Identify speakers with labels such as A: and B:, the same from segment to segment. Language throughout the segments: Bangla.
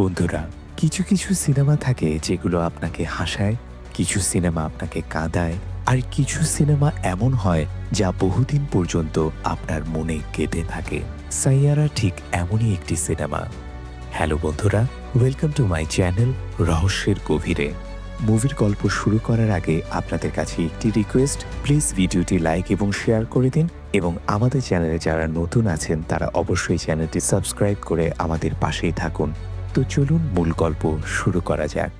A: বন্ধুরা, কিছু কিছু সিনেমা থাকে যেগুলো আপনাকে হাসায়, কিছু সিনেমা আপনাকে কাঁদায়, আর কিছু সিনেমা এমন হয় যা বহুদিন পর্যন্ত আপনার মনে কেঁদে থাকে। সাইয়ারা ঠিক এমনই একটি সিনেমা। হ্যালো বন্ধুরা ওয়েলকাম টু মাই চ্যানেল রহস্যের গভীরে। মুভির গল্প শুরু করার আগে আপনাদের কাছে একটি রিকোয়েস্ট প্লিজ ভিডিওটি লাইক এবং শেয়ার করে দিন এবং আমাদের চ্যানেলে যারা নতুন আছেন, তারা অবশ্যই চ্যানেলটি সাবস্ক্রাইব করে আমাদের পাশেই থাকুন। তো চলুন মূল গল্প শুরু করা যাক।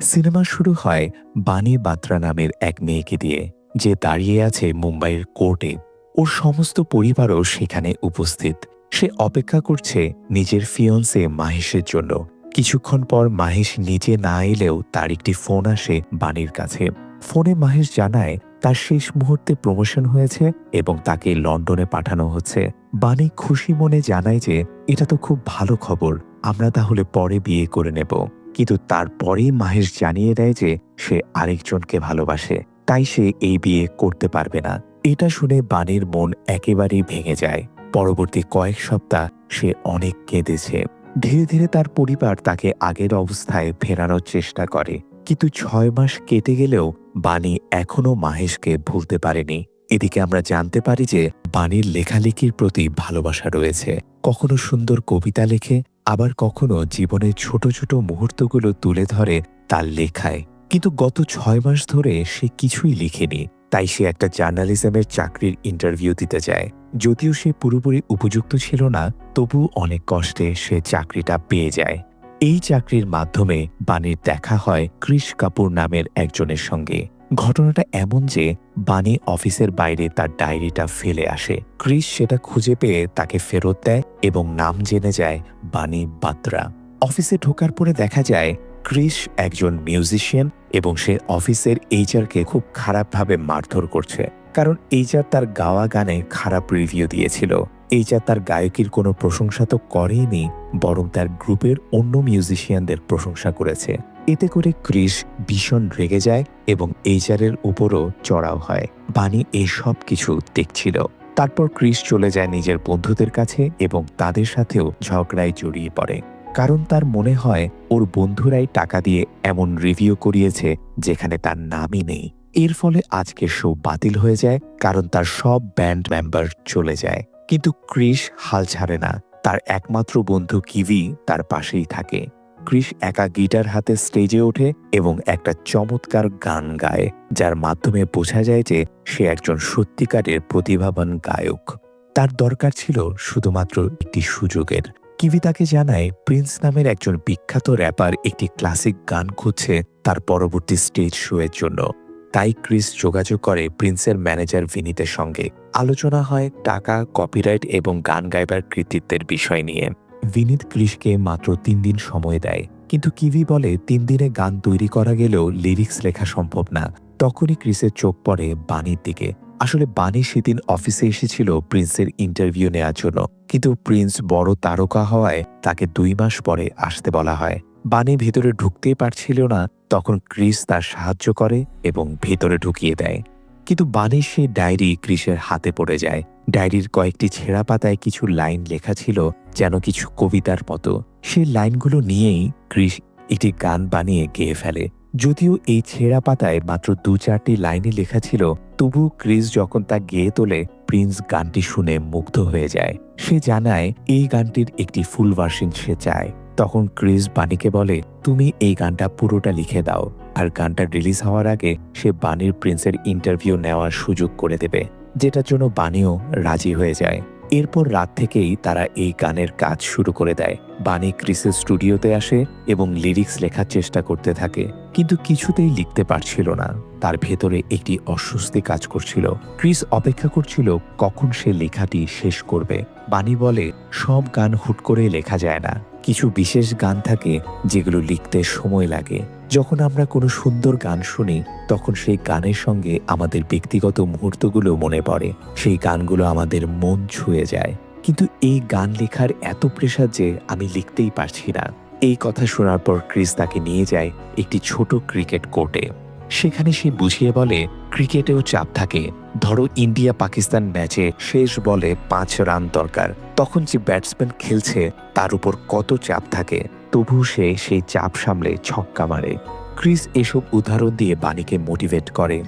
A: সিনেমা শুরু হয় বানি বাত্রা নামের এক মেয়েকে দিয়ে, যে দাঁড়িয়ে আছে মুম্বাইয়ের কোর্টে। ওর সমস্ত পরিবারও সেখানে উপস্থিত। সে অপেক্ষা করছে নিজের ফিয়ন্সে মাহেশের জন্য। কিছুক্ষণ পর মাহেশ নিজে না এলেও তার একটি ফোন আসে বাণীর কাছে। ফোনে মাহেশ জানায়, তার শেষ মুহূর্তে প্রমোশন হয়েছে এবং তাকে লন্ডনে পাঠানো হচ্ছে। বাণী খুশি মনে জানায় যে, এটা তো খুব ভালো খবর। আমরা তাহলে পরে বিয়ে করে নেব। কিন্তু তারপরেই মাহেশ জানিয়ে দেয় যে সে আরেকজনকে ভালোবাসে, তাই সে এই বিয়ে করতে পারবে না। এটা শুনে বাণীর মন একেবারেই ভেঙে যায়। পরবর্তী কয়েক সপ্তাহ সে অনেক কেঁদেছে। ধীরে ধীরে তার পরিবার তাকে আগের অবস্থায় ফেরানোর চেষ্টা করে। কিন্তু ছয় মাস কেটে গেলেও বাণী এখনও মাহেশকে ভুলতে পারেনি। এদিকে আমরা জানতে পারি যে বাণীর লেখালেখির প্রতি ভালোবাসা রয়েছে। কখনো সুন্দর কবিতা লেখে, আবার কখনো জীবনের ছোট ছোট মুহূর্তগুলো তুলে ধরে তার লেখায়। কিন্তু গত ছয় মাস ধরে সে কিছুই লিখেনি, তাই সে একটা জার্নালিজমের চাকরির ইন্টারভিউ দিতে যায়। যদিও সে পুরোপুরি উপযুক্ত ছিল না তবু অনেক কষ্টে সে চাকরিটা পেয়ে যায়। এই চাকরির মাধ্যমে বাণীর দেখা হয় ক্রিশ কাপুর নামের একজনের সঙ্গে। ঘটনাটা এমন যে বাণী অফিসের বাইরে তার ডায়েরিটা ফেলে আসে। ক্রিস সেটা খুঁজে পেয়ে তাকে ফেরত দেয় এবং নাম জেনে যায় বাণী বাত্রা। অফিসে ঢোকার পরে দেখা যায় ক্রিস একজন মিউজিশিয়ান এবং সে অফিসের এইচআরকে খুব খারাপভাবে মারধর করছে। কারণ এইচআর তার গাওয়া গানে খারাপ রিভিউ দিয়েছিল। এইচআর তার গায়কির কোনো প্রশংসা তো করেনি বরং তার গ্রুপের অন্য মিউজিশিয়ানদের প্রশংসা করেছে। এতে করে ক্রিস ভীষণ রেগে যায় এবং এইচারের উপরও চড়াও হয়। বাণী এই সব কিছু দেখছিল। তারপর ক্রিস চলে যায় নিজের বন্ধুদের কাছে এবং তাদের সাথেও ঝগড়ায় জড়িয়ে পড়ে। কারণ তার মনে হয়, ওর বন্ধুরাই টাকা দিয়ে এমন রিভিউ করিয়েছে যেখানে তার নামই নেই। এর ফলে আজকের শো বাতিল হয়ে যায়, কারণ তার সব ব্যান্ড মেম্বার চলে যায়। কিন্তু ক্রিস হাল ছাড়ে না। তার একমাত্র বন্ধু কিভি তার পাশেই থাকে। ক্রিস একা গিটার হাতে স্টেজে ওঠে এবং একটা চমৎকার গান গায়, যার মাধ্যমে বোঝা যায় যে সে একজন সত্যিকারের প্রতিভাবান গায়ক। তার দরকার ছিল শুধুমাত্র একটি সুযোগের। কিভি তাকে জানায়, প্রিন্স নামের একজন বিখ্যাত র্যাপার একটি ক্লাসিক গান খুঁজছে তার পরবর্তী স্টেজ শো এর জন্য। তাই ক্রিস যোগাযোগ করে প্রিন্সের ম্যানেজার ভিনিতের সঙ্গে। আলোচনা হয় টাকা, কপিরাইট এবং গান গাইবার কৃতিত্বের বিষয় নিয়ে। ভিনিত ক্রিসকে মাত্র তিন দিন সময় দেয়। কিন্তু কিভি বলে, তিন দিনে গান তৈরি করা গেলেও লিরিক্স লেখা সম্ভব না। তখনই ক্রিসের চোখ পড়ে বাণীর দিকে। আসলে বাণী সেদিন অফিসে এসেছিল প্রিন্সের ইন্টারভিউ নেওয়ার জন্য। কিন্তু প্রিন্স বড় তারকা হওয়ায় তাকে দুই মাস পরে আসতে বলা হয়। বাণী ভেতরে ঢুকতেই পারছিল না। তখন ক্রিস তার সাহায্য করে এবং ভেতরে ঢুকিয়ে দেয়। কিন্তু বাণীর সেই ডায়েরি ক্রিসের হাতে পড়ে যায়। ডায়েরির কয়েকটি ছেঁড়া পাতায় কিছু লাইন লেখা ছিল, যেন কিছু কবিতার মতো। সে লাইনগুলো নিয়েই ক্রিস একটি গান বানিয়ে গেয়ে ফেলে। যদিও এই ছেঁড়া পাতায় মাত্র দু চারটি লাইনে লেখা ছিল, তবু ক্রিস যখন তা গেয়ে তোলে, প্রিন্স গানটি শুনে মুগ্ধ হয়ে যায়। সে জানায়, এই গানটির একটি ফুল ভার্সন সে চায়। তখন ক্রিস বাণীকে বলে, তুমি এই গানটা পুরোটা লিখে দাও। আর গানটা রিলিজ হওয়ার আগে সে বাণীর প্রিন্সের ইন্টারভিউ নেওয়ার সুযোগ করে দেবে, যেটার জন্য বাণীও রাজি হয়ে যায়। এরপর রাত থেকেই তারা এই গানের কাজ শুরু করে দেয়। বাণী ক্রিসের স্টুডিওতে আসে এবং লিরিক্স লেখার চেষ্টা করতে থাকে, কিন্তু কিছুতেই লিখতে পারছিল না। তার ভেতরে একটি অস্বস্তি কাজ করছিল। ক্রিস অপেক্ষা করছিল কখন সে লেখাটি শেষ করবে। বাণী বলে, সব গান হুট করে লেখা যায় না। কিছু বিশেষ গান থাকে যেগুলো লিখতে সময় লাগে। যখন আমরা কোনো সুন্দর গান শুনি, তখন সেই গানের সঙ্গে আমাদের ব্যক্তিগত মুহূর্তগুলো মনে পড়ে। সেই গানগুলো আমাদের মন ছুঁয়ে যায়। কিন্তু এই গান লেখার এত প্রেশার যে আমি লিখতেই পারছি না। এই কথা শোনার পর ক্রিস তাকে নিয়ে যায় একটি ছোট ক্রিকেট কোর্টে। সেখানে সে বুঝিয়ে বলে, ক্রিকেটেও চাপ থাকে। ধরো ইন্ডিয়া পাকিস্তান ম্যাচে শেষ বলে পাঁচ রান দরকার। তখন যে ব্যাটসম্যান খেলছে, তার উপর কত চাপ থাকে। তবু সে সেই চাপ সামলে ছক্কা মারে। ক্রিস এসব উদাহরণ দিয়ে বাণীকে মোটিভেট করে।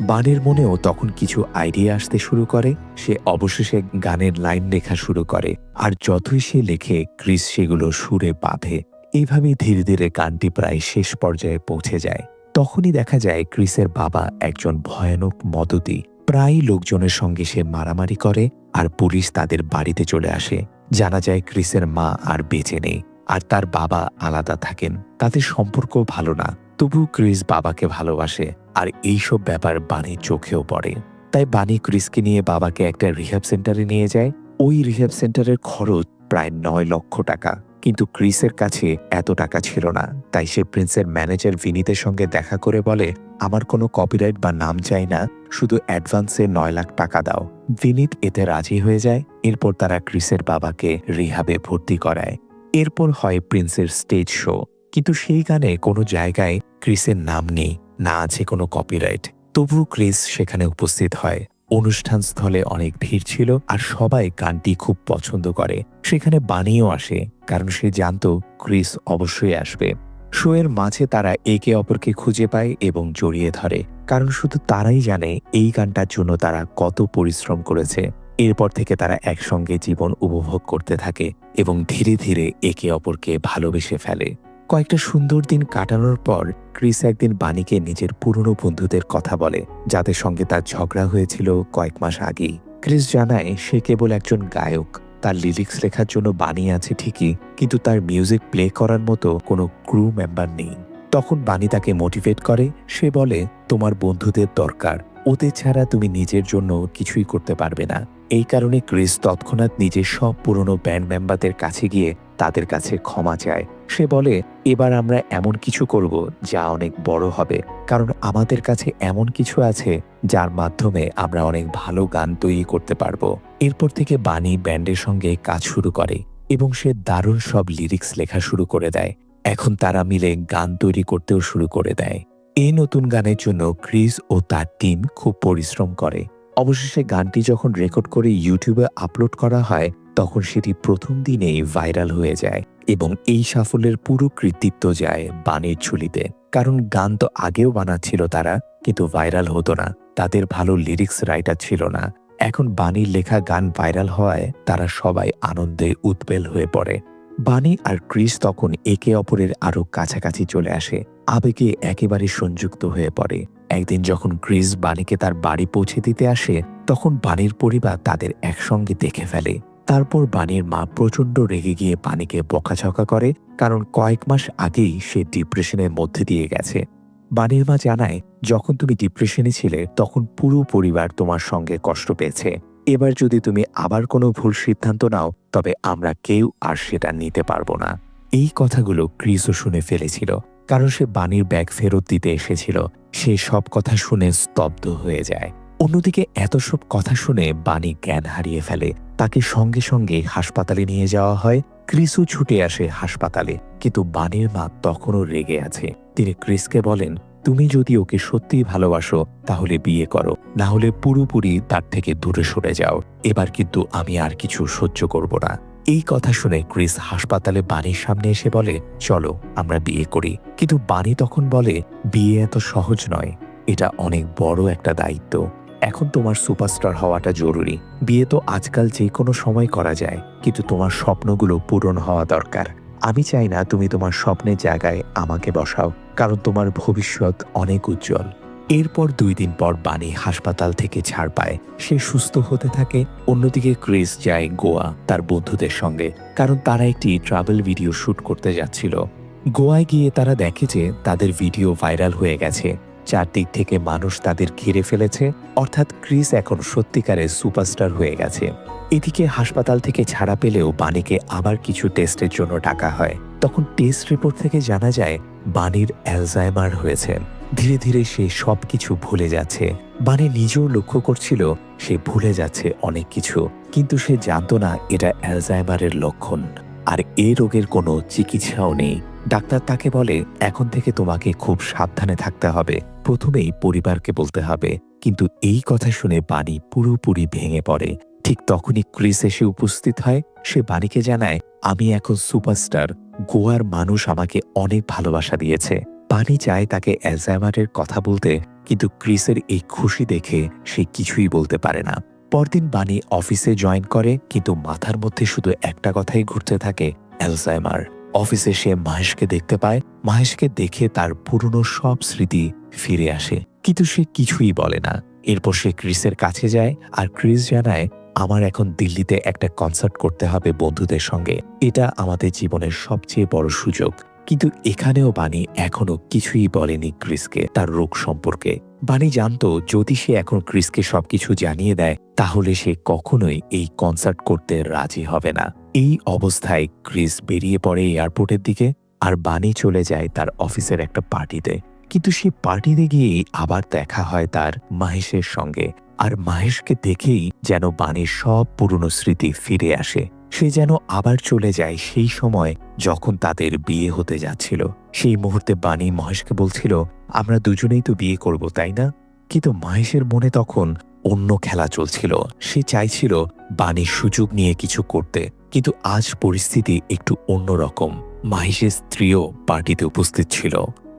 A: বাণীর মনেও তখন কিছু আইডিয়া আসতে শুরু করে। সে অবশেষে গানের লাইন লেখা শুরু করে। আর যতই সে লেখে, ক্রিস সেগুলো সুরে বাঁধে। এইভাবেই ধীরে ধীরে গানটি প্রায় শেষ পর্যায়ে পৌঁছে যায়। তখনই দেখা যায় ক্রিসের বাবা একজন ভয়ানক মদতি। প্রায় লোকজনের সঙ্গে সে মারামারি করে আর পুলিশ তাদের বাড়িতে চলে আসে। জানা যায় ক্রিসের মা আর বেঁচে নেই, আর তার বাবা আলাদা থাকেন। তাদের সম্পর্ক ভালো না তবু ক্রিস বাবাকে ভালোবাসে, আর এইসব ব্যাপার বাণীর চোখেও পড়ে। তাই বাণী ক্রিসকে নিয়ে বাবাকে একটা রিহ্যাব সেন্টারে নিয়ে যায়। ওই রিহ্যাব সেন্টারের খরচ প্রায় নয় লক্ষ টাকা। কিন্তু ক্রিসের কাছে এত টাকা ছিল না। তাই সে প্রিন্সের ম্যানেজার ভিনিতের সঙ্গে দেখা করে বলে, আমার কোনো কপিরাইট বা নাম চাই না, শুধু অ্যাডভান্সে নয় লাখ টাকা দাও। ভিনিত এতে রাজি হয়ে যায়, এরপর তারা ক্রিসের বাবাকে রিহাবে ভর্তি করায়। এরপর হয় প্রিন্সের স্টেজ শো। কিন্তু সেই গানে কোনো জায়গায় ক্রিসের নাম নেই, না আছে কোনো কপিরাইট। তবু ক্রিস সেখানে উপস্থিত হয়। অনুষ্ঠান স্থলে অনেক ভিড় ছিল আর সবাই গানটি খুব পছন্দ করে। সেখানে বানিয়েও আসে, কারণ সে জানত ক্রিস অবশ্যই আসবে। শোয়ের মাঝে তারা একে অপরকে খুঁজে পায় এবং জড়িয়ে ধরে, কারণ শুধু তারাই জানে এই গানটার জন্য তারা কত পরিশ্রম করেছে। এরপর থেকে তারা একসঙ্গে জীবন উপভোগ করতে থাকে এবং ধীরে ধীরে একে অপরকে ভালোবেসে ফেলে। কয়েকটা সুন্দর দিন কাটানোর পর ক্রিস একদিন বাণীকে নিজের পুরনো বন্ধুদের কথা বলে, যাদের সঙ্গে তার ঝগড়া হয়েছিল কয়েক মাস আগেই। ক্রিস জানায়, সে কেবল একজন গায়ক। তার লিরিক্স লেখার জন্য বাণী আছে ঠিকই, কিন্তু তার মিউজিক প্লে করার মতো কোনো ক্রু মেম্বার নেই। তখন বাণী তাকে মোটিভেট করে, সে বলে, তোমার বন্ধুদের দরকার। ওদের ছাড়া তুমি নিজের জন্য কিছুই করতে পারবে না। এই কারণে ক্রিস তৎক্ষণাৎ নিজের সব পুরনো ব্যান্ড মেম্বারদের কাছে গিয়ে তাদের কাছে ক্ষমা চায়। সে বলে, এবার আমরা এমন কিছু করব যা অনেক বড় হবে, কারণ আমাদের কাছে এমন কিছু আছে যার মাধ্যমে আমরা অনেক ভালো গান তৈরি করতে পারব। এরপর থেকে বাণী ব্যান্ডের সঙ্গে কাজ শুরু করে এবং সে দারুণ সব লিরিক্স লেখা শুরু করে দেয়। এখন তারা মিলে গান তৈরি করতেও শুরু করে দেয়। এই নতুন গানের জন্য ক্রিস ও তার টিম খুব পরিশ্রম করে। অবশেষে গানটি যখন রেকর্ড করে ইউটিউবে আপলোড করা হয়, তখন সেটি প্রথম দিনেই ভাইরাল হয়ে যায় এবং এই সাফল্যের পুরো কৃতিত্ব যায় বাণীর ঝুলিতে। কারণ গান তো আগেও বানাচ্ছিল তারা, কিন্তু ভাইরাল হতো না। তাদের ভালো লিরিক্স রাইটার ছিল না। এখন বাণীর লেখা গান ভাইরাল হওয়ায় তারা সবাই আনন্দে উৎপেল হয়ে পড়ে। বাণী আর ক্রিস তখন একে অপরের আরও কাছাকাছি চলে আসে, আবেগে একেবারে সংযুক্ত হয়ে পড়ে। একদিন যখন ক্রিস বাণীকে তার বাড়ি পৌঁছে দিতে আসে, তখন বাণীর পরিবার তাদের একসঙ্গে দেখে ফেলে। তারপর বাণীর মা প্রচণ্ড রেগে গিয়ে বাণীকে বকাঝকা করে, কারণ কয়েক মাস আগেই সে ডিপ্রেশনের মধ্যে দিয়ে গেছে। বাণীর মা জানায়, যখন তুমি ডিপ্রেশনে ছিলে, তখন পুরো পরিবার তোমার সঙ্গে কষ্ট পেয়েছে। এবার যদি তুমি আবার কোনো ভুল সিদ্ধান্ত নাও, তবে আমরা কেউ আর সেটা নিতে পারব না। এই কথাগুলো ক্রিসও শুনে ফেলেছিল, কারণ সে বাণীর ব্যাগ ফেরত দিতে এসেছিল। সে সব কথা শুনে স্তব্ধ হয়ে যায়। অন্যদিকে এত সব কথা শুনে বাণী জ্ঞান হারিয়ে ফেলে। তাকে সঙ্গে সঙ্গে হাসপাতালে নিয়ে যাওয়া হয়। ক্রিসও ছুটে আসে হাসপাতালে, কিন্তু বাণীর মা তখনও রেগে আছে। তিনি ক্রিসকে বলেন, তুমি যদি ওকে সত্যিই ভালোবাসো, তাহলে বিয়ে করো। না হলে পুরোপুরি তার থেকে দূরে সরে যাও। এবার কিন্তু আমি আর কিছু সহ্য করব না। এই কথা শুনে ক্রিস হাসপাতালে বাণীর সামনে এসে বলে, চলো, আমরা বিয়ে করি। কিন্তু বাণী তখন বলে, বিয়ে এত সহজ নয়। এটা অনেক বড় একটা দায়িত্ব। এখন তোমার সুপারস্টার হওয়াটা জরুরি। বিয়ে তো আজকাল যে কোনো সময় করা যায়, কিন্তু তোমার স্বপ্নগুলো পূরণ হওয়া দরকার। আমি চাই না তুমি তোমার স্বপ্নের জায়গায় আমাকে বসাও, কারণ তোমার ভবিষ্যৎ অনেক উজ্জ্বল। এরপর দুই দিন পর বাণী হাসপাতাল থেকে ছাড় পায়। সে সুস্থ হতে থাকে। অন্যদিকে ক্রিস যায় গোয়া, তার বন্ধুদের সঙ্গে, কারণ তারা একটি ট্রাভেল ভিডিও শুট করতে যাচ্ছিল। গোয়ায় গিয়ে তারা দেখে যে তাদের ভিডিও ভাইরাল হয়ে গেছে। চারদিক থেকে মানুষ তাদের ঘিরে ফেলেছে। অর্থাৎ ক্রিস এখন সত্যিকারের সুপারস্টার হয়ে গেছে। এদিকে হাসপাতাল থেকে ছাড়া পেলেও বাণীকে আবার কিছু টেস্টের জন্য ডাকা হয়। তখন টেস্ট রিপোর্ট থেকে জানা যায়, বাণীর অ্যালজাইমার হয়েছে। ধীরে ধীরে সে সব কিছু ভুলে যাচ্ছে। বাণী নিজেও লক্ষ্য করছিল, সে ভুলে যাচ্ছে অনেক কিছু। কিন্তু সে জানতো না এটা অ্যালজাইমারের লক্ষণ। আর এ রোগের কোনো চিকিৎসাও নেই। ডাক্তার তাকে বলে, এখন থেকে তোমাকে খুব সাবধানে থাকতে হবে। প্রথমেই পরিবারকে বলতে হবে। কিন্তু এই কথা শুনে বাণী পুরোপুরি ভেঙে পড়ে। ঠিক তখনই ক্রিস এসে উপস্থিত হয়। সে বাণীকে জানায়, আমি এখন সুপারস্টার। গোয়ার মানুষ আমাকে অনেক ভালোবাসা দিয়েছে। বানি চায় তাকে অ্যালজাইমারের কথা বলতে, কিন্তু ক্রিসের এই খুশি দেখে সে কিছুই বলতে পারে না। পরদিন বানি অফিসে জয়েন করে, কিন্তু মাথার মধ্যে শুধু একটা কথাই ঘুরতে থাকে, অ্যালজাইমার। অফিসে সে মাহেশকে দেখতে পায়, মাহেশকে দেখে তার পুরনো সব স্মৃতি ফিরে আসে, কিন্তু সে কিছুই বলে না। এরপর সে ক্রিসের কাছে যায়, আর ক্রিস জানায়, আমার এখন দিল্লিতে একটা কনসার্ট করতে হবে বন্ধুদের সঙ্গে। এটা আমাদের জীবনের সবচেয়ে বড় সুযোগ। কিন্তু এখানেও বাণী এখনও কিছুই বলেনি ক্রিসকে তার রোগ সম্পর্কে। বাণী জানতো, যদি সে এখন ক্রিসকে সবকিছু জানিয়ে দেয়, তাহলে সে কখনোই এই কনসার্ট করতে রাজি হবে না। এই অবস্থায় ক্রিস বেরিয়ে পড়ে এয়ারপোর্টের দিকে আর বাণী চলে যায় তার অফিসের একটা পার্টিতে। কিন্তু সেই পার্টিতে গিয়েই আবার দেখা হয় তার মাহেশের সঙ্গে। আর মাহেশকে দেখেই যেন বাণীর সব পুরনো স্মৃতি ফিরে আসে। সে যেন আবার চলে যায় সেই সময় যখন তাদের বিয়ে হতে যাচ্ছিল। সেই মুহূর্তে বাণী মহেশকে বলছিল, আমরা দুজনেই তো বিয়ে করব, তাই না? কিন্তু মহেশের মনে তখন অন্য খেলা চলছিল। সে চাইছিল বাণীর সুযোগ নিয়ে কিছু করতে, কিন্তু আজ পরিস্থিতি একটু অন্যরকম। মাহেশের স্ত্রীও পার্টিতে উপস্থিত ছিল।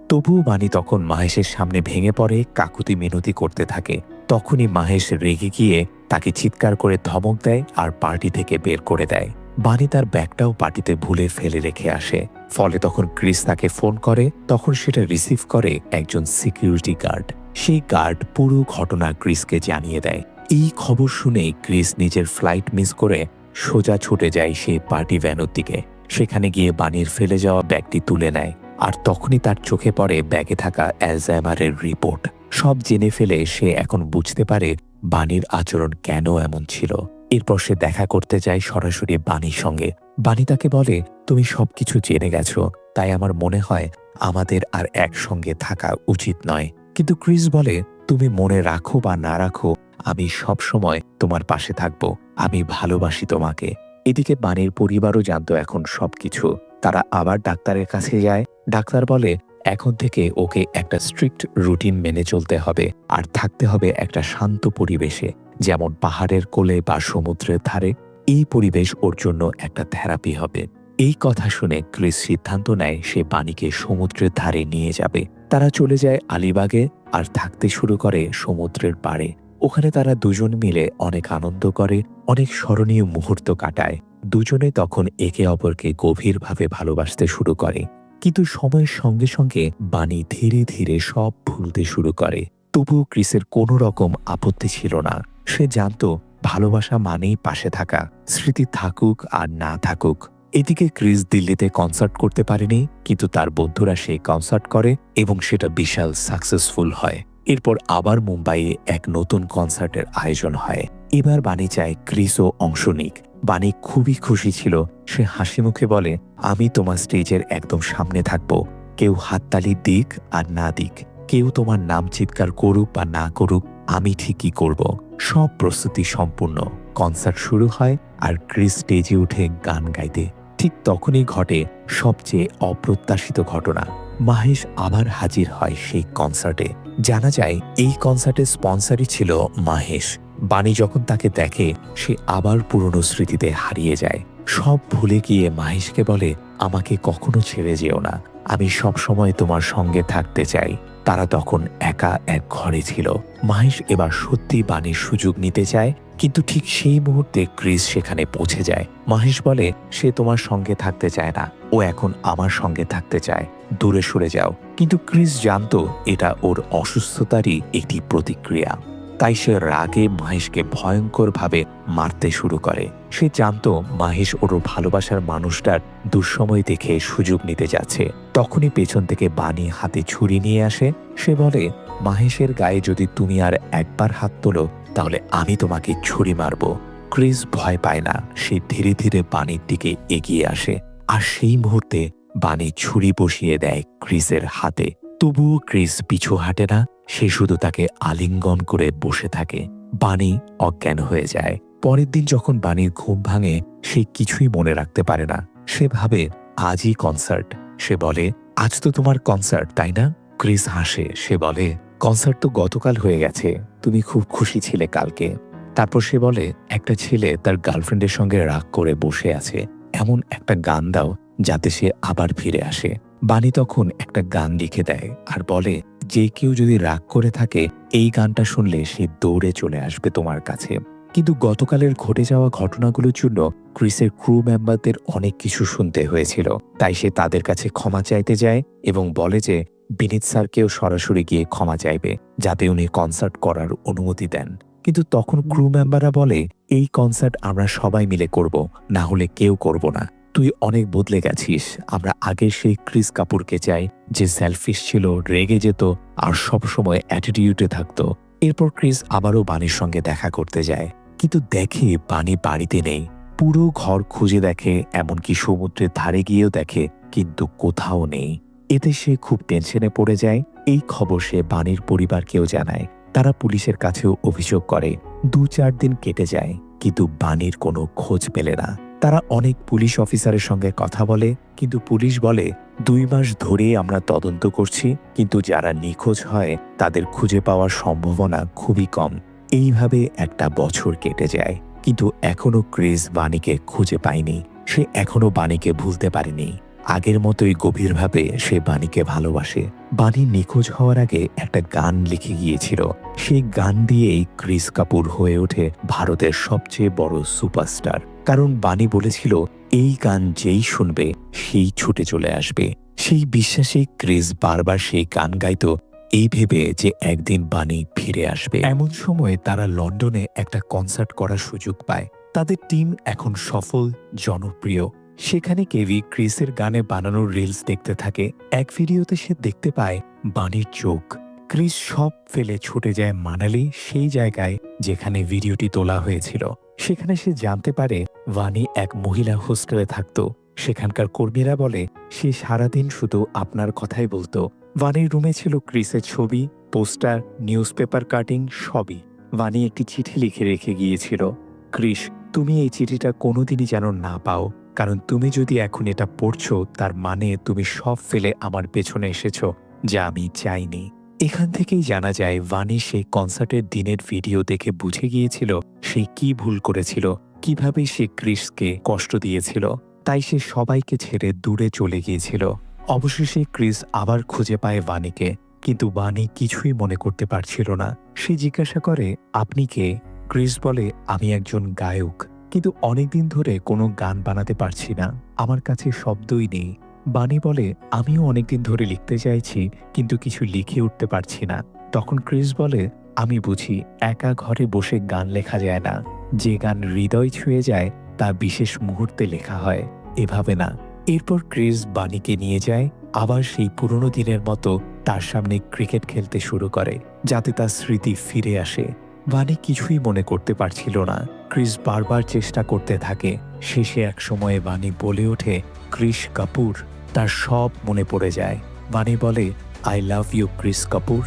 A: তবুও বাণী তখন মাহেশের সামনে ভেঙে পড়ে, কাকুতি মিনতি করতে থাকে। তখনই মাহেশ রেগে গিয়ে তাকে চিৎকার করে ধমক দেয় আর পার্টি থেকে বের করে দেয়। বাণী তার ব্যাগটাও পার্টিতে ভুলে ফেলে রেখে আসে। ফলে তখন ক্রিস তাকে ফোন করে, তখন সেটা রিসিভ করে একজন সিকিউরিটি গার্ড। সেই গার্ড পুরো ঘটনা ক্রিসকে জানিয়ে দেয়। এই খবর শুনে ক্রিস নিজের ফ্লাইট মিস করে সোজা ছুটে যায় সেই পার্টি ভ্যানের দিকে। সেখানে গিয়ে বাণীর ফেলে যাওয়া ব্যাগটি তুলে নেয়। আর তখনই তার চোখে পড়ে ব্যাগে থাকা অ্যালজাইমারের রিপোর্ট। সব জেনে ফেলে সে এখন বুঝতে পারে বাণীর আচরণ কেন এমন ছিল। এরপর সে দেখা করতে যায় সরাসরি বাণীর সঙ্গে। বাণী তাকে বলে, তুমি সবকিছু জেনে গেছো, তাই আমার মনে হয় আমাদের আর একসঙ্গে থাকা উচিত নয়। কিন্তু ক্রিস বলে, তুমি মনে রাখো বা না রাখো, আমি সব সময় তোমার পাশে থাকব, আমি ভালোবাসি তোমাকে। এদিকে বাণীর পরিবারও জানতো এখন সবকিছু। তারা আবার ডাক্তারের কাছে যায়। ডাক্তার বলে, এখন থেকে ওকে একটা স্ট্রিক্ট রুটিন মেনে চলতে হবে। আর থাকতে হবে একটা শান্ত পরিবেশে, যেমন পাহাড়ের কোলে বা সমুদ্রের ধারে। এই পরিবেশ ওর জন্য একটা থেরাপি হবে। এই কথা শুনে ক্রিস সিদ্ধান্ত নেয়, সে বাণীকে সমুদ্রের ধারে নিয়ে যাবে। তারা চলে যায় আলিবাগে আর থাকতে শুরু করে সমুদ্রের পাড়ে। ওখানে তারা দুজন মিলে অনেক আনন্দ করে, অনেক স্মরণীয় মুহূর্ত কাটায়। দুজনে তখন একে অপরকে গভীরভাবে ভালোবাসতে শুরু করে। কিন্তু সময়ের সঙ্গে সঙ্গে বাণী ধীরে ধীরে সব ভুলতে শুরু করে। তবুও ক্রিসের কোনো রকম আপত্তি ছিল না। সে জানত, ভালোবাসা মানেই পাশে থাকা। স্মৃতি থাকুক আর না থাকুক। এদিকে ক্রিস দিল্লিতে কনসার্ট করতে পারেনি, কিন্তু তার বন্ধুরা সেই কনসার্ট করে এবং সেটা বিশাল সাকসেসফুল হয়। এরপর আবার মুম্বাইয়ে এক নতুন কনসার্টের আয়োজন হয়। এবার বাণী চায় ক্রিসও অংশ নিক। বাণী খুবই খুশি ছিল। সে হাসি মুখে বলে, আমি তোমার স্টেজের একদম সামনে থাকব। কেউ হাততালি দিক আর না দিক। কেউ তোমার নাম চিৎকার করুক বা না করুক, আমি ঠিকই করব। সব প্রস্তুতি সম্পূর্ণ। কনসার্ট শুরু হয় আর ক্রিস স্টেজে উঠে গান গাইতে। ঠিক তখনই ঘটে সবচেয়ে অপ্রত্যাশিত ঘটনা। মাহেশ আবার হাজির হয় সেই কনসার্টে। জানা যায়, এই কনসার্টের স্পন্সারই ছিল মাহেশ। বাণী যখন তাকে দেখে, সে আবার পুরনো স্মৃতিতে হারিয়ে যায়। সব ভুলে গিয়ে মাহেশকে বলে, আমাকে কখনো ছেড়ে যেও না। আমি সব সময় তোমার সঙ্গে থাকতে চাই। তারা তখন একা এক ঘরে ছিল। মাহেশ এবার সত্যি বাণীর সুযোগ নিতে চায়, কিন্তু ঠিক সেই মুহূর্তে ক্রিস সেখানে পৌঁছে যায়। মাহেশ বলে, সে তোমার সঙ্গে থাকতে চায় না। ও এখন আমার সঙ্গে থাকতে চায়। দূরে সরে যাও। কিন্তু ক্রিস জানতো, এটা ওর অসুস্থতারই একটি প্রতিক্রিয়া। তাই সে রাগে মহেশকে ভয়ঙ্করভাবে মারতে শুরু করে। সে জানত মাহেশ ওর ভালোবাসার মানুষটার দুঃসময় দেখে সুযোগ নিতে যাচ্ছে। তখনই পেছন থেকে বাণী হাতে ছুরি নিয়ে আসে। সে বলে, মাহেশের গায়ে যদি তুমি আর একবার হাত তোলো, তাহলে আমি তোমাকে ছুরি মারব। ক্রিস ভয় পায় না। সে ধীরে ধীরে বাণীর দিকে এগিয়ে আসে। আর সেই মুহূর্তে বাণী ছুরি বসিয়ে দেয় ক্রিসের হাতে। তবুও ক্রিস পিছু হাঁটে না, সে শুধু তাকে আলিঙ্গন করে বসে থাকে। বাণী অজ্ঞান হয়ে যায়। পরের দিন যখন বাণীর ঘুম ভাঙে, সে কিছুই মনে রাখতে পারে না। সে ভাবে, আজই কনসার্ট সে বলে, আজ তো তোমার কনসার্ট তাই না? ক্রিস হাসে, সে বলে কনসার্ট তো গতকাল হয়ে গেছে, তুমি খুব খুশি ছিলে কালকে। তারপর সে বলে, একটা ছেলে তার গার্লফ্রেন্ডের সঙ্গে রাগ করে বসে আছে। এমন একটা গান দাও, যাতে সে আবার ফিরে আসে। বাণী তখন একটা গান লিখে দেয় আর বলে, যে কেউ যদি রাগ করে থাকে, এই গানটা শুনলে সে দৌড়ে চলে আসবে তোমার কাছে। কিন্তু গতকালের ঘটে যাওয়া ঘটনাগুলোর জন্য ক্রিসের ক্রু মেম্বারদের অনেক কিছু শুনতে হয়েছিল। তাই সে তাদের কাছে ক্ষমা চাইতে যায় এবং বলে যে, বিনীত স্যারকেও সরাসরি গিয়ে ক্ষমা চাইবে, যাতে উনি কনসার্ট করার অনুমতি দেন। কিন্তু তখন ক্রু মেম্বাররা বলে, এই কনসার্ট আমরা সবাই মিলে করব, না হলে কেউ করব না। তুই অনেক বদলে গেছিস। আমরা আগে সেই ক্রিস কাপুরকে চাই, যে সেলফিশ ছিল, রেগে যেত আর সবসময় অ্যাটিটিউডে থাকতো। এরপর ক্রিস আবারও বাণীর সঙ্গে দেখা করতে যায়। কিন্তু দেখে বাণী বাড়িতে নেই। পুরো ঘর খুঁজে দেখে, এমনকি সমুদ্রের ধারে গিয়েও দেখে, কিন্তু কোথাও নেই। এতে সে খুব টেনশনে পড়ে যায়। এই খবর সে বাণীর পরিবারকেও জানায়। তারা পুলিশের কাছেও অভিযোগ করে। দু চার দিন কেটে যায়, কিন্তু বাণীর কোনো খোঁজ পেলে না। তারা অনেক পুলিশ অফিসারের সঙ্গে কথা বলে, কিন্তু পুলিশ বলে, দুই মাস ধরে আমরা তদন্ত করছি, কিন্তু যারা নিখোঁজ হয়, তাদের খুঁজে পাওয়ার সম্ভাবনা খুবই কম। এইভাবে একটা বছর কেটে যায়, কিন্তু এখনও ক্রিস বাণীকে খুঁজে পায়নি। সে এখনও বাণীকে ভুলতে পারেনি। আগের মতোই গভীরভাবে সে বাণীকে ভালোবাসে। বাণী নিখোঁজ হওয়ার আগে একটা গান লিখে গিয়েছিল। সেই গান দিয়েই ক্রিস কাপুর হয়ে ওঠে ভারতের সবচেয়ে বড় সুপারস্টার। কারণ বাণী বলেছিল, এই গান যেই শুনবে, সেই ছুটে চলে আসবে। সেই বিশ্বাসে ক্রিস বারবার সেই গান গাইতো, এই ভেবে যে একদিন বাণী ফিরে আসবে। এমন সময় তারা লন্ডনে একটা কনসার্ট করার সুযোগ পায়। তাদের টিম এখন সফল, জনপ্রিয়। সেখানে কেভি ক্রিসের গানে বানানো রিলস দেখতে থাকে। এক ভিডিওতে সে দেখতে পায় বাণীর চোখ। ক্রিস সব ফেলে ছুটে যায় মানালি, সেই জায়গায় যেখানে ভিডিওটি তোলা হয়েছিল। সেখানে সে জানতে পারে বাণী এক মহিলা হোস্টেলে থাকত। সেখানকার কর্মীরা বলে, সে সারাদিন শুধু আপনার কথাই বলতো। বাণীর রুমে ছিল ক্রিসের ছবি, পোস্টার নিউজ পেপার কাটিং, সবই। বাণী একটি চিঠি লিখে রেখে গিয়েছিল, ক্রিস, তুমি এই চিঠিটা কোনোদিনই যেন না পাও, কারণ তুমি যদি এখন এটা পড়ছো, তার মানে তুমি সব ফেলে আমার পেছনে এসেছ, যা আমি চাইনি। এখান থেকেই জানা যায়, ভানি সেই কনসার্টের দিনের ভিডিও দেখে বুঝে গিয়েছিল সে কি ভুল করেছিল, কীভাবে সে ক্রিসকে কষ্ট দিয়েছিল। তাই সে সবাইকে ছেড়ে দূরে চলে গিয়েছিল। অবশেষে ক্রিস আবার খুঁজে পায় বাণীকে কিন্তু বাণী কিছুই মনে করতে পারছিল না। সে জিজ্ঞাসা করে, আপনি কে? ক্রিস বলে, আমি একজন গায়ক, কিন্তু অনেকদিন ধরে কোনো গান বানাতে পারছি না। আমার কাছে শব্দই নেই। বাণী বলে, আমিও অনেকদিন ধরে লিখতে চাইছি, কিন্তু কিছু লিখে উঠতে পারছি না। তখন ক্রিস বলে, আমি বুঝি, একা ঘরে বসে গান লেখা যায় না। যে গান হৃদয় ছুঁয়ে যায়, তা বিশেষ মুহূর্তে লেখা হয়। এভাবে না। এরপর ক্রিস বাণীকে নিয়ে যায়, আবার সেই পুরনো দিনের মতো তার সামনে ক্রিকেট খেলতে শুরু করে, যাতে তার স্মৃতি ফিরে আসে। বাণী কিছুই মনে করতে পারছিল না। ক্রিস বারবার চেষ্টা করতে থাকে। শেষে এক সময়ে বাণী বলে ওঠে, ক্রিস কাপুর। তার সব মনে পড়ে যায়। বাণী বলে, I love you, Krish Kapoor.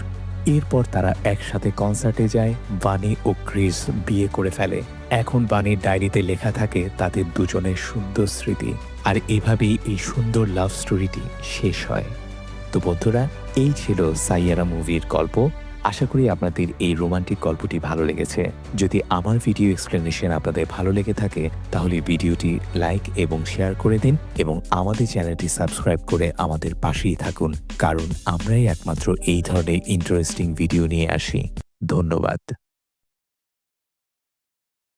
A: এরপর তারা একসাথে কনসার্টে যায়। বাণী ও ক্রিস বিয়ে করে ফেলে। এখন বাণীর ডায়েরিতে লেখা থাকে তাদের দুজনের সুন্দর স্মৃতি। আর এভাবেই এই সুন্দর লাভ স্টোরিটি শেষ হয়। তো বন্ধুরা, এই ছিল সাইয়ারা মুভির গল্প। আশা করি আপনাদের এই রোমান্টিক গল্পটি ভালো লেগেছে। যদি আমার ভিডিও এক্সপ্লেনেশন আপনাদের ভালো লেগে থাকে, তাহলে ভিডিওটি লাইক এবং শেয়ার করে দিন এবং আমাদের চ্যানেলটি সাবস্ক্রাইব করে আমাদের পাশেই থাকুন। কারণ আমরাই একমাত্র এই ধরনের ইন্টারেস্টিং ভিডিও নিয়ে আসি। ধন্যবাদ।